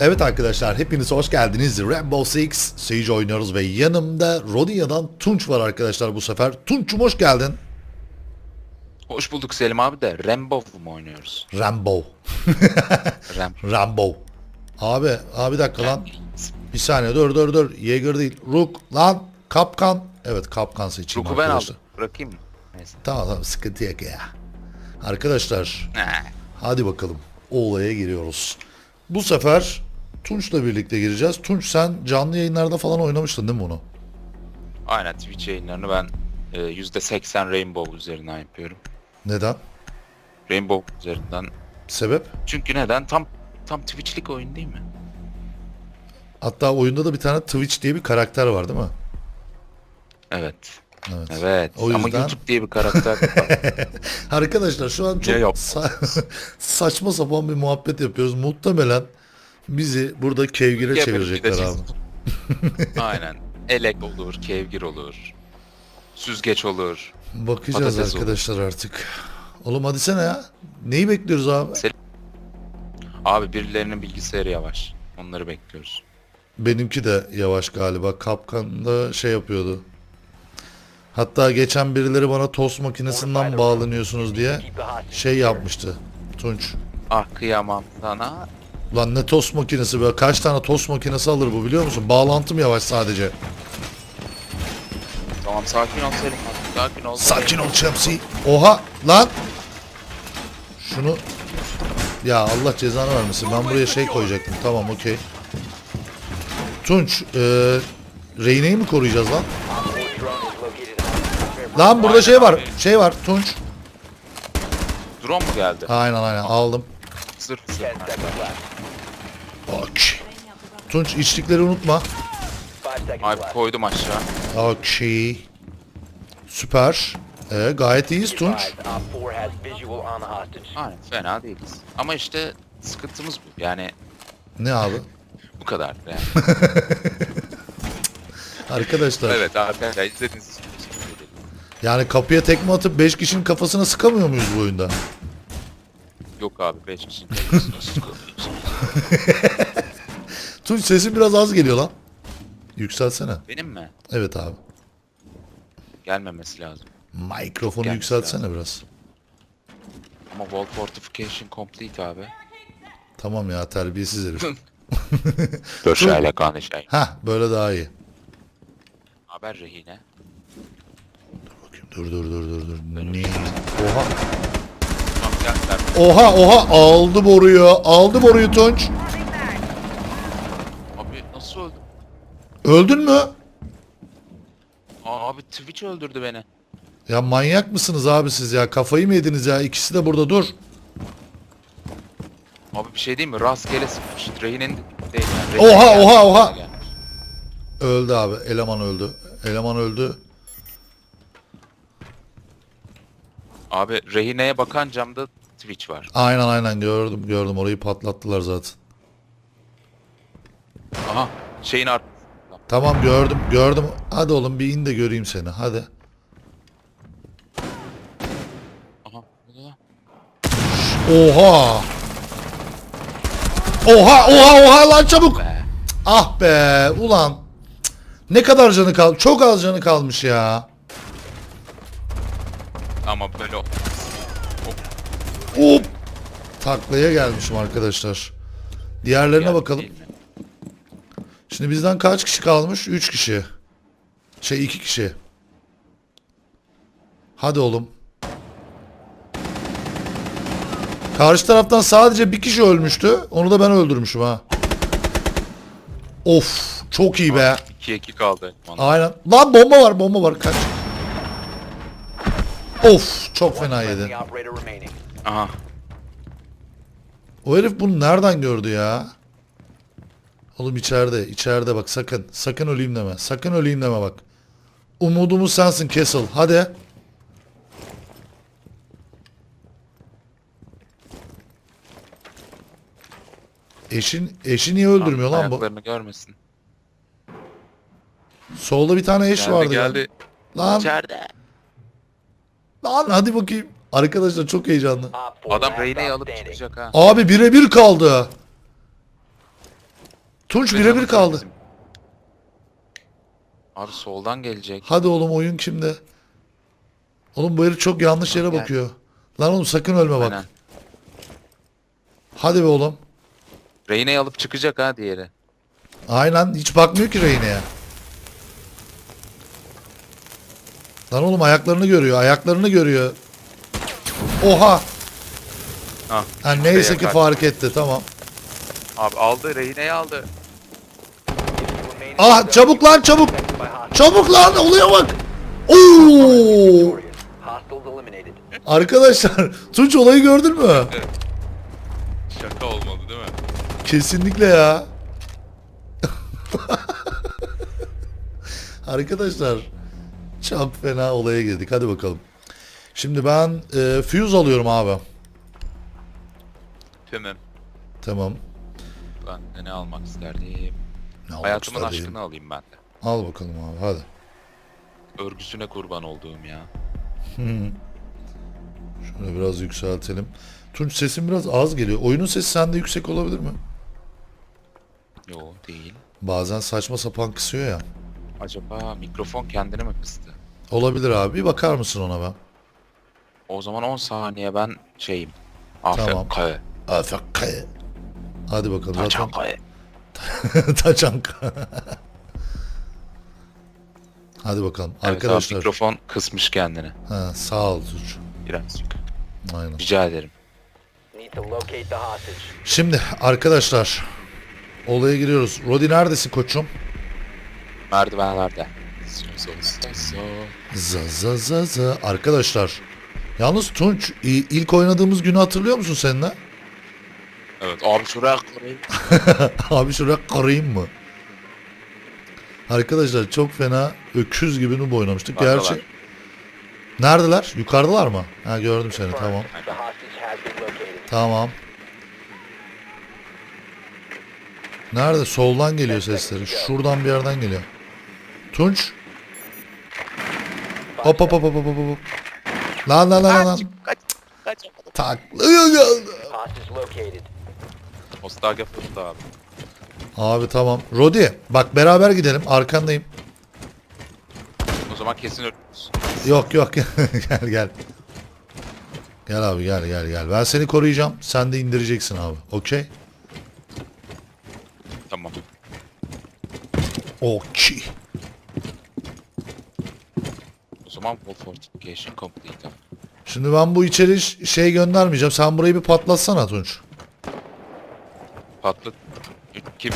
Evet arkadaşlar hepiniz hoş geldiniz. Rainbow Six Siege oynuyoruz ve yanımda Rodia'dan Tunç var arkadaşlar bu sefer. Tunç'um hoş geldin. Hoş bulduk Selim abi de Rambo mu oynuyoruz? Rambo. Ram. Rambo. Abi, abi bir dakika lan. Bir saniye dur dur dur. Jäger değil. Rook lan. Kapkan. Evet kapkan seçeyim Ruku ben arkadaşlar. aldım. Bırakayım mı? Neyse. Tamam tamam sıkıntı yok ya. Arkadaşlar hadi bakalım olaya giriyoruz. Bu sefer Tunç'la birlikte gireceğiz. Tunç sen canlı yayınlarda falan oynamıştın değil mi bunu? Aynen Twitch yayınlarını ben e, %80 Rainbow üzerinden yapıyorum. Neden? Rainbow üzerinden. Sebep? Çünkü neden? Tam tam Twitch'lik oyun değil mi? Hatta oyunda da bir tane Twitch diye bir karakter var değil mi? Evet. Evet. Evet. O Ama yüzden- YouTube diye bir karakter var. Arkadaşlar şu an çok sa- saçma sapan bir muhabbet yapıyoruz. Muhtemelen bizi burada kevgire çevirecekler abi. Aynen. Elek olur, kevgir olur. Süzgeç olur. Bakacağız Patates olur. arkadaşlar artık. Oğlum hadi sene ya. Neyi bekliyoruz abi? Abi birilerinin bilgisayarı yavaş. Onları bekliyoruz. Benimki de yavaş galiba. Kapkan'da şey yapıyordu. Hatta geçen birileri bana tost makinesinden bağlanıyorsunuz diye şey yapmıştı. Tunç. Ah kıyamam sana. Lan ne tost makinesi be. Kaç tane tost makinesi alır bu biliyor musun? Bağlantım yavaş sadece. Tamam sakin ol Selim abi. Sakin ol. Sakin ol Chelsea. Oha lan. Şunu ya Allah cezanı vermesin. Ben buraya şey koyacaktım. Tamam okey. Tunç, e, Reyne'yi mi koruyacağız lan? Lan burada şey var. Şey var Tunç. Drone mu geldi? Aynen aynen aldım. Zırh zırh. Okey. Tunç içlikleri unutma. Abi koydum aşağı. Okey. Süper. E, gayet iyiyiz Tunç. Aynen fena değiliz. Ama işte sıkıntımız bu. Yani Ne abi? bu kadar. Yani. Arkadaşlar. evet arkadaşlar izlediğiniz için teşekkür ederim. Yani kapıya tekme atıp 5 kişinin kafasına sıkamıyor muyuz bu oyunda? Yok abi 5 kişi. Tunç sesin biraz az geliyor lan. Yükseltsene. Benim mi? Evet abi. Gelmemesi lazım. Mikrofonu Gelmiş yükseltsene biraz. Ama wall fortification complete abi. Tamam ya terbiyesiz herif. Döşeyle kanı şey. Hah böyle daha iyi. Haber rehine. Bakayım dur dur dur dur dur. Ne? Oha. Oha oha aldı boruyu. Aldı boruyu Tunç. Abi nasıl öldüm? Öldün mü? Aa, abi Twitch öldürdü beni. Ya manyak mısınız abi siz ya? Kafayı mı yediniz ya? İkisi de burada dur. Abi bir şey değil mi? Rastgele sıkmış. Rehine'nin değil yani. Oha, oha, oha! gelmiş. Öldü abi. Eleman öldü. Eleman öldü. Abi rehineye bakan camda Twitch var. Aynen aynen gördüm gördüm. Orayı patlattılar zaten. Aha şeyin art. Tamam gördüm gördüm. Hadi oğlum bir in de göreyim seni. Hadi. Aha. Oha. Oha oha oha lan çabuk. Be. Ah be ulan. Ne kadar canı kal? Çok az canı kalmış ya. Ama böyle Hop. Taklaya gelmişim arkadaşlar. Diğerlerine bakalım. Şimdi bizden kaç kişi kalmış? 3 kişi. Şey 2 kişi. Hadi oğlum. Karşı taraftan sadece bir kişi ölmüştü. Onu da ben öldürmüşüm ha. Of çok iyi be. 2'ye 2 kaldı. Vallahi. Aynen. Lan bomba var bomba var kaç. Of çok fena yedi. Aha. O herif bunu nereden gördü ya? Oğlum içeride, içeride bak sakın. Sakın öleyim deme. Sakın öleyim deme bak. Umudumuz sensin Castle. Hadi. Eşin, eşi niye öldürmüyor lan bu? Ayaklarını görmesin. Solda bir tane eş Geldi vardı. geldi. Lan, İçeride. lan hadi bakayım. Arkadaşlar çok heyecanlı. Adam rehineyi alıp çıkacak ha. Abi birebir kaldı. Tunç birebir kaldı. Abi soldan gelecek. Hadi oğlum oyun kimde? Oğlum bu herif çok yanlış yere Gel. bakıyor. Lan oğlum sakın ölme bak. Aynen. Hadi be oğlum. Reyne'yi alıp çıkacak ha diğeri. Aynen hiç bakmıyor ki Reyne'ye. Lan oğlum ayaklarını görüyor. Ayaklarını görüyor. Oha. Ha, Ha, neyse ki yakar. fark etti tamam. Abi aldı Reyne'yi aldı. Ah çabuk lan çabuk. Çabuk lan oluyor bak. Oo! Arkadaşlar Tunç olayı gördün mü? Şaka olmadı değil mi? Kesinlikle ya. Arkadaşlar çok fena olaya girdik. Hadi bakalım. Şimdi ben e, fuse alıyorum abi. Tümüm. Tamam. Ben de ne almak isterdim? Ne almak Hayatımın istediğin? aşkını alayım ben de. Al bakalım abi hadi. Örgüsüne kurban olduğum ya. Şöyle biraz yükseltelim. Tunç sesin biraz az geliyor. Oyunun sesi sende yüksek olabilir mi? Yo değil. Bazen saçma sapan kısıyor ya. Acaba mikrofon kendini mi kıstı? Olabilir abi. Bir bakar mısın ona ben? O zaman 10 saniye ben şeyim. Tamam. AFK. Hadi bakalım. Zaten Taçankaya. Taçanka. Hadi bakalım. Evet, abi, Arkadaşlar. mikrofon kısmış kendini. Ha, sağ ol Tunç. Birazcık. Aynen. Rica ederim. Şimdi arkadaşlar. Olaya giriyoruz. Rodi neredesin koçum? Merdivenlerde. Za za za za. Arkadaşlar. Yalnız Tunç ilk oynadığımız günü hatırlıyor musun seninle? Evet abi şuraya koyayım. Abi şuraya karayım mı? Arkadaşlar çok fena öküz gibi noob oynamıştık. Yukarıdalar. Gerçi Neredeler? Yukarıdalar mı? Ha gördüm seni tamam. Tamam. Nerede? Soldan geliyor sesleri. Şuradan bir yerden geliyor. Tunç. Hop hop hop hop hop hop. Lan lan lan lan. Kaç, kaç. Tak. Hostage located. Ostage fırında abi. Abi tamam. Rodi bak beraber gidelim. Arkandayım. O zaman kesin ölürüz. Yok yok gel gel. Gel abi gel gel gel. Ben seni koruyacağım. Sen de indireceksin abi. Okey? Tamam. Okey. Wall fortification complete. Şimdi ben bu içeri şey göndermeyeceğim. Sen burayı bir patlatsana Tunç. Patlat. 2-1.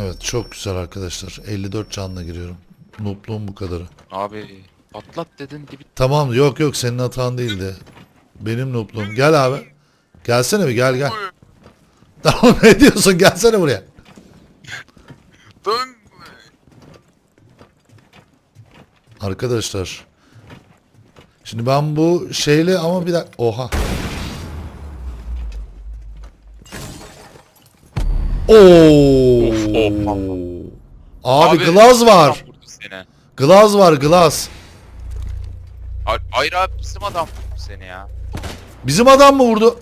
Evet çok güzel arkadaşlar. 54 canla giriyorum. Noob'luğum bu kadarı. Abi patlat dedin gibi. Tamam yok yok senin hatan değildi. Benim noob'luğum. Gel abi. Gelsene bir gel gel. Tamam ne diyorsun gelsene buraya. Dön. Arkadaşlar. Şimdi ben bu şeyle ama bir dakika. Oha. Oo. Abi, glaz var. Glaz var glaz. Ay- Hayır abi bizim adam vurdu seni ya. Bizim adam mı vurdu?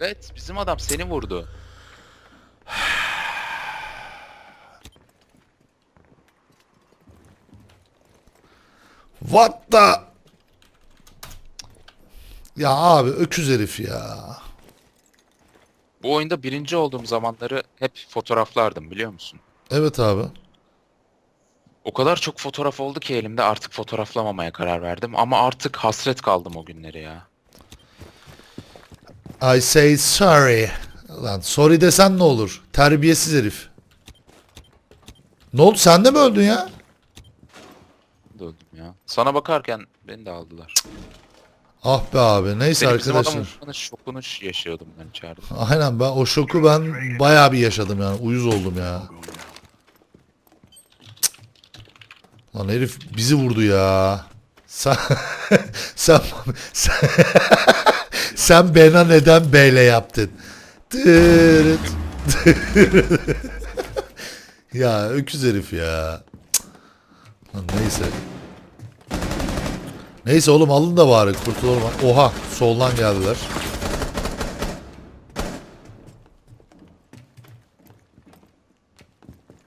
Evet bizim adam seni vurdu. What the? Ya abi öküz herif ya. Bu oyunda birinci olduğum zamanları hep fotoğraflardım biliyor musun? Evet abi. O kadar çok fotoğraf oldu ki elimde artık fotoğraflamamaya karar verdim. Ama artık hasret kaldım o günleri ya. I say sorry. Lan sorry desen ne olur? Terbiyesiz herif. Ne oldu sen de mi öldün ya? Öldüm ya. Sana bakarken beni de aldılar. Ah be abi neyse Benim bizim arkadaşlar. adamın bana şokunu yaşıyordum ben içeride. Aynen ben o şoku ben bayağı bir yaşadım yani. Uyuz oldum ya. Lan herif bizi vurdu ya. Sen sen sen, sen bana neden beyle yaptın? Ya öküz herif ya. Neyse. Neyse oğlum alın da bari kurtulalım. Oha soldan geldiler.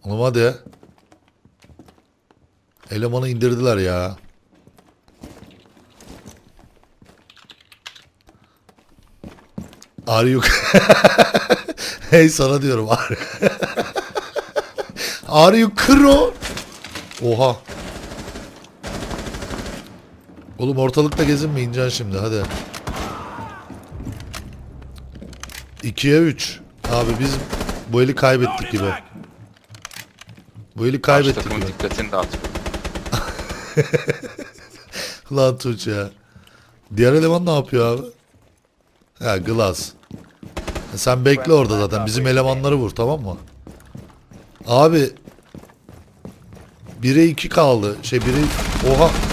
Oğlum hadi. Elemanı indirdiler ya. Are you... hey sana diyorum. Are, Are you kro? Oha. Oğlum ortalıkta gezinmeyeceksin şimdi hadi. 2'ye 3. Abi biz bu eli kaybettik gibi. Bu eli kaybettik gibi. dikkatini dağıtıyor. Lan Tunç ya. Diğer eleman ne yapıyor abi? Ha Glass. Sen bekle orada zaten. Bizim elemanları vur tamam mı? Abi 1'e 2 kaldı. Şey 1'e Oha.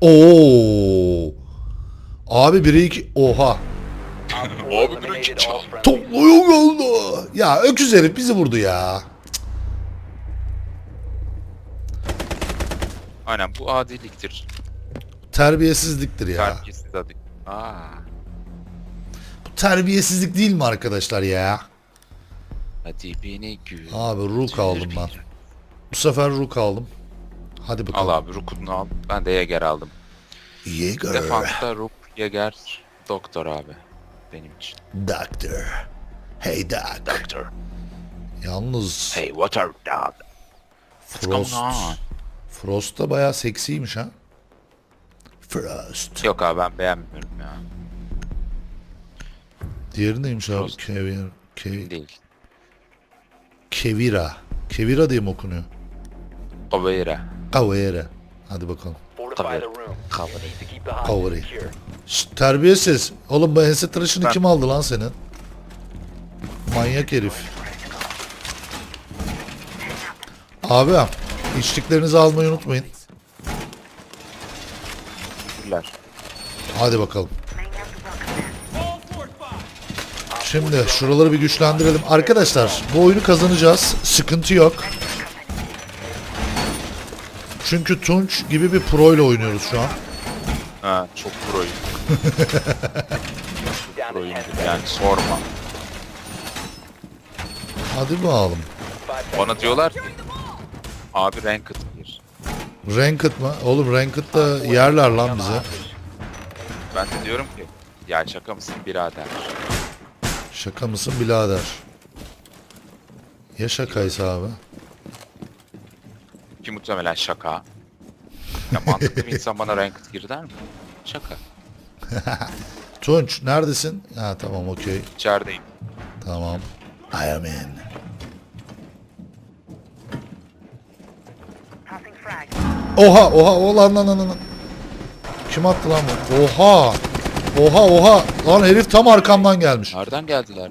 Oo. Abi 1'e 2 Oha. Op 4 eliminated all friendlies. Topluyor oldu. Ya öküz herif bizi vurdu ya. Aynen bu adiliktir. Terbiyesizliktir ya. Terbiyesiz adi. Aa. Bu terbiyesizlik değil mi arkadaşlar ya? Hadi beni gül. Abi Rook aldım ben. Bu sefer Rook aldım. Hadi bakalım. Al abi Rook'unu al. Ben de Yeager aldım. Yeager. Defansta Rook, Yeager, Doktor abi. Benim için. Doctor. Hey doc. Doktor. Yalnız Hey what are that? Frost. Frost da bayağı seksiymiş ha. Frost. Yok abi ben beğenmiyorum ya. Diğeri neymiş abi? Frost. Kevir. Ke- Değil. Kevira. Kevira diye mi okunuyor? Caveira. Kavera. Hadi bakalım. Hostage secure. Şşt, terbiyesiz. Oğlum bu ense tıraşını kim aldı lan senin? Manyak herif. Abi içtiklerinizi almayı unutmayın. Teşekkürler. Hadi bakalım. Şimdi şuraları bir güçlendirelim. Arkadaşlar bu oyunu kazanacağız. Sıkıntı yok. Çünkü Tunç gibi bir pro ile oynuyoruz şu an. Ha çok proyum. To Proyum 10 seconds. yani sorma. Hadi bakalım. Bana diyorlar ki abi ranked bir. Ranked mı? Oğlum Ranked da yerler lan bize. Ben de diyorum ki ya şaka mısın birader. Şaka mısın birader? Ya şakaysa abi? Muhtemelen şaka. Ya mantıklı bir insan bana ranked gir der mi? Şaka. Tunç neredesin? Ha tamam okey. İçerideyim. Tamam. I am in. Oha oha oha lan lan lan lan. Kim attı lan bu? Oha. Oha oha. Lan herif tam arkamdan gelmiş. Nereden geldiler?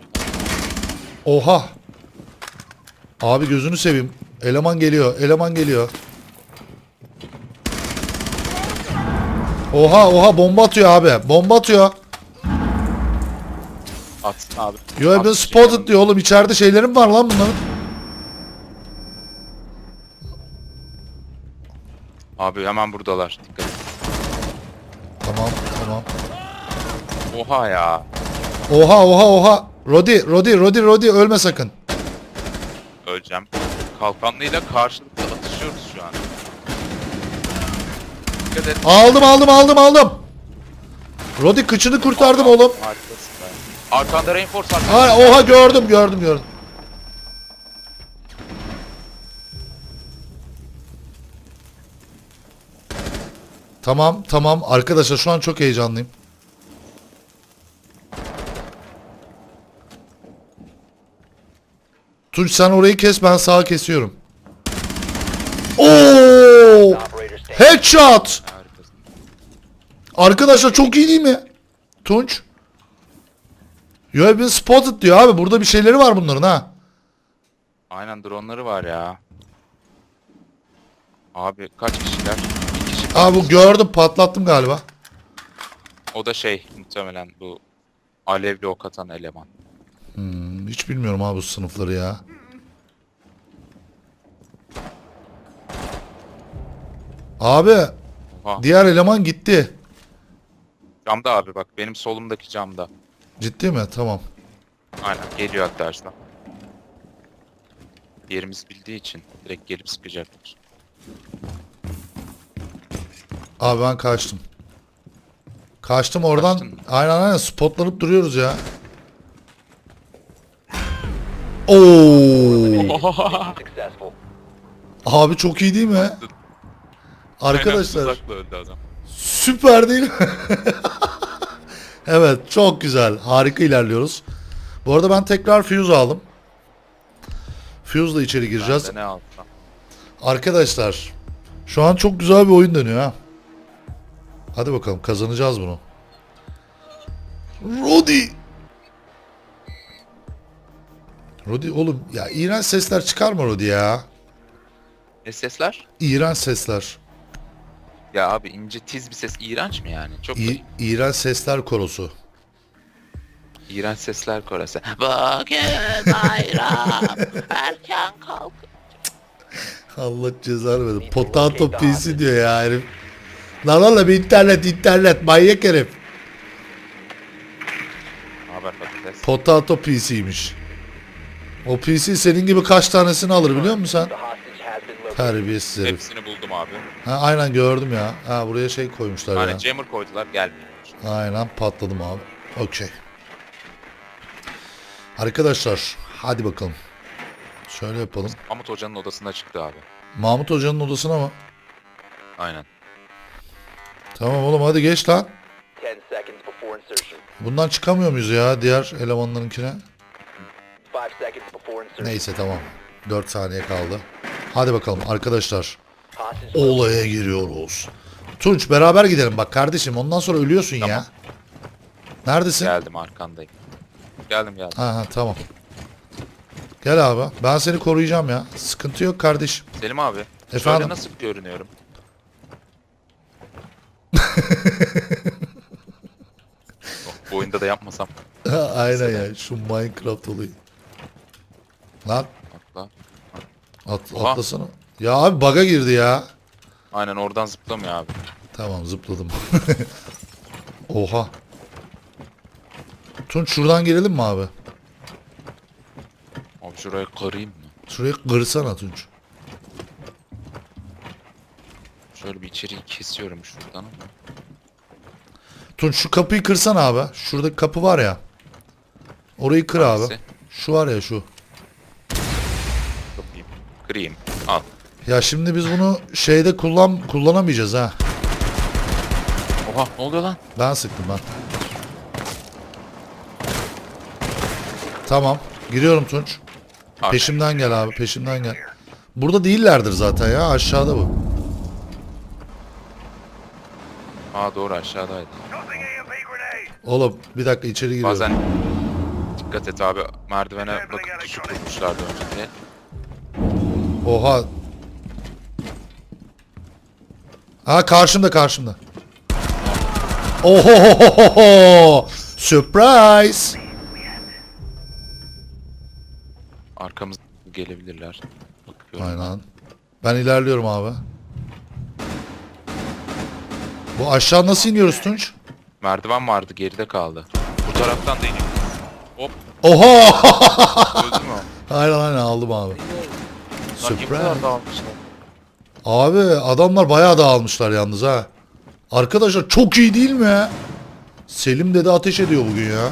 Oha. Abi gözünü seveyim. Eleman geliyor. Eleman geliyor. Oha oha bomba atıyor abi. Bomba atıyor. Atsın abi. You have been Atsın spotted diyor oğlum. İçeride şeylerim var lan bunların. Abi hemen buradalar. Dikkat et. Tamam tamam. Oha ya. Oha oha oha. Rodi Rodi Rodi Rodi ölme sakın. Öleceğim. Kalkanlıyla karşılıklı atışıyoruz şu an. Dikkat et. Aldım aldım aldım aldım. Rodi kıçını kurtardım oğlum. Arkanda reinforce arkanda. Ha, oha gördüm gördüm gördüm. Tamam tamam arkadaşlar şu an çok heyecanlıyım. Tunç sen orayı kes ben sağa kesiyorum. Oo! Headshot! Arkadaşlar çok iyi değil mi? Tunç. You have been spotted diyor abi. Burada bir şeyleri var bunların ha. Aynen dronları var ya. Abi kaç kişiler? Bir kişi. Aa bu gördüm patlattım galiba. O da şey muhtemelen bu alevli ok atan eleman. Hmm, hiç bilmiyorum abi bu sınıfları ya. Abi Oha. diğer eleman gitti. Camda abi bak benim solumdaki camda. Ciddi mi? Tamam. Aynen geliyor hatta aslında. Yerimizi bildiği için direkt gelip sıkacaklar. Abi ben kaçtım. Kaçtım oradan. Kaçtın mı? Aynen aynen spotlanıp duruyoruz ya. Oo. Abi çok iyi değil mi? Arkadaşlar tuzakla öldü adam. süper değil mi? evet çok güzel. Harika ilerliyoruz. Bu arada ben tekrar fuse aldım. Fuse'la içeri gireceğiz. Ben de ne alsam. Arkadaşlar şu an çok güzel bir oyun dönüyor ha. Hadi bakalım kazanacağız bunu. Rodi. Rodi oğlum ya iğrenç sesler çıkarma Rodi ya. Ne sesler? İğrenç sesler. Ya abi ince tiz bir ses iğrenç mi yani? Çok İ- iğrenç sesler korosu. iğrenç sesler korası. Bugün bayram erken kalk. Allah cezanı versin. Potato PC diyor ya herif. Lan oğlum internet internet manyak herif. Haber patates. Potato PC'ymiş. O PC senin gibi kaç tanesini alır biliyor musun sen? Terbiyesiz herif. Hepsini buldum abi. Ha, aynen gördüm ya. Ha buraya şey koymuşlar Hani ya. jammer koydular gelmiyor. Aynen patladım abi. Okey. Arkadaşlar hadi bakalım. Şöyle yapalım. Mahmut Hoca'nın odasına çıktı abi. Mahmut Hoca'nın odasına mı? Aynen. Tamam oğlum hadi geç lan. 10 seconds before insertion. Bundan çıkamıyor muyuz ya diğer elemanlarınkine? Neyse tamam. 4 saniye kaldı. Hadi bakalım arkadaşlar. Olaya giriyoruz. Tunç beraber gidelim bak kardeşim ondan sonra ölüyorsun ya. Tamam. Neredesin? Geldim arkandayım. Geldim geldim. Ha, ha tamam. Gel abi. Ben seni koruyacağım ya. Sıkıntı yok kardeşim. Selim abi. Efendim? Şöyle nasıl görünüyorum? oh, bu oyunda da yapmasam. Aynen ya. Şu Minecraft olayı. Lan Atla. at, Oha. atlasana. Ya abi baga girdi ya. Aynen oradan zıplamıyor abi. Tamam zıpladım. Oha. Tunç şuradan girelim mi abi? Abi şuraya kırayım mı? Şuraya kırsana Tunç. Şöyle bir içeriği kesiyorum şuradan ama. Tunç şu kapıyı kırsana abi. Şurada kapı var ya. Orayı kır abi. Hangisi? Şu var ya şu. Kırayım. Al. Ya şimdi biz bunu şeyde kullan kullanamayacağız ha. Oha ne oluyor lan? Ben sıktım ben. Tamam. Giriyorum Tunç. Arka. Peşimden gel abi. Peşimden gel. Burada değillerdir zaten ya. Aşağıda bu. Aa doğru aşağıdaydı. Oğlum bir dakika içeri giriyorum. Bazen dikkat et abi merdivene bakıp pusu kurmuşlardı önce diye. Oha. Ha karşımda karşımda. Oho! Surprise! Arkamız gelebilirler. Bakıyorum. Aynen. Ben ilerliyorum abi. Bu aşağı nasıl iniyoruz Tunç? Merdiven vardı geride kaldı. Bu taraftan da iniyor. Hop Oha! öldü mü aynen aynen aldım abi. Kadar dağılmışlar. Abi adamlar bayağı dağılmışlar yalnız ha. Arkadaşlar çok iyi değil mi? Selim dedi ateş ediyor bugün ya.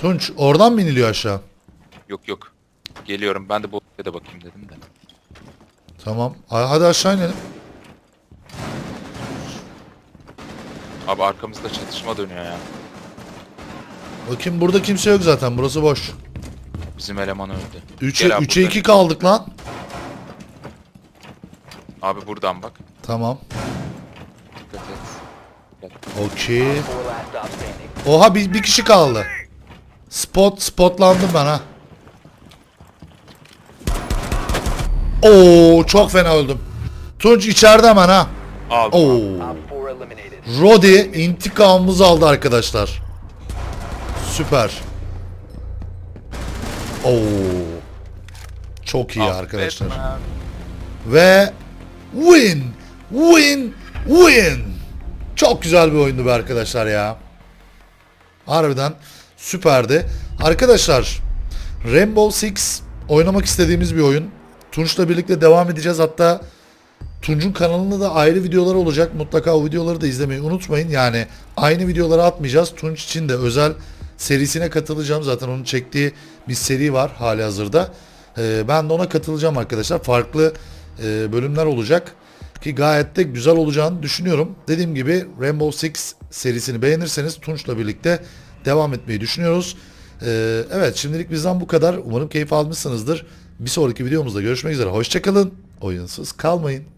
Tunç oradan mı iniliyor aşağı? Yok yok. Geliyorum ben de bu de bakayım dedim de. Tamam. Ha- Hadi aşağı inelim. Abi arkamızda çatışma dönüyor ya. Bakayım burada kimse yok zaten. Burası boş. Bizim eleman öldü. 3'e Gel abi 3'e buradan. 2 kaldık lan. Abi buradan bak. Tamam. Dikkat et. Okey. Four last stop standing. Oha bir, bir kişi kaldı. Spot spotlandım ben ha. Oo çok fena öldüm. Tunç içeride hemen ha. Aldım. Oo. Op 4 eliminated. Rodi intikamımızı aldı arkadaşlar. Süper. Oo. Çok iyi arkadaşlar. Affetmem. Ve win, win, win. Çok güzel bir oyundu be arkadaşlar ya. Harbiden süperdi. Arkadaşlar Rainbow Six oynamak istediğimiz bir oyun. Tunç'la birlikte devam edeceğiz. Hatta Tunç'un kanalında da ayrı videolar olacak. Mutlaka o videoları da izlemeyi unutmayın. Yani aynı videoları atmayacağız. Tunç için de özel serisine katılacağım. Zaten onun çektiği bir seri var hali hazırda. Ee, ben de ona katılacağım arkadaşlar. Farklı e, bölümler olacak. Ki gayet de güzel olacağını düşünüyorum. Dediğim gibi Rainbow Six serisini beğenirseniz Tunç'la birlikte devam etmeyi düşünüyoruz. Ee, evet şimdilik bizden bu kadar. Umarım keyif almışsınızdır. Bir sonraki videomuzda görüşmek üzere. Hoşçakalın. Oyunsuz kalmayın.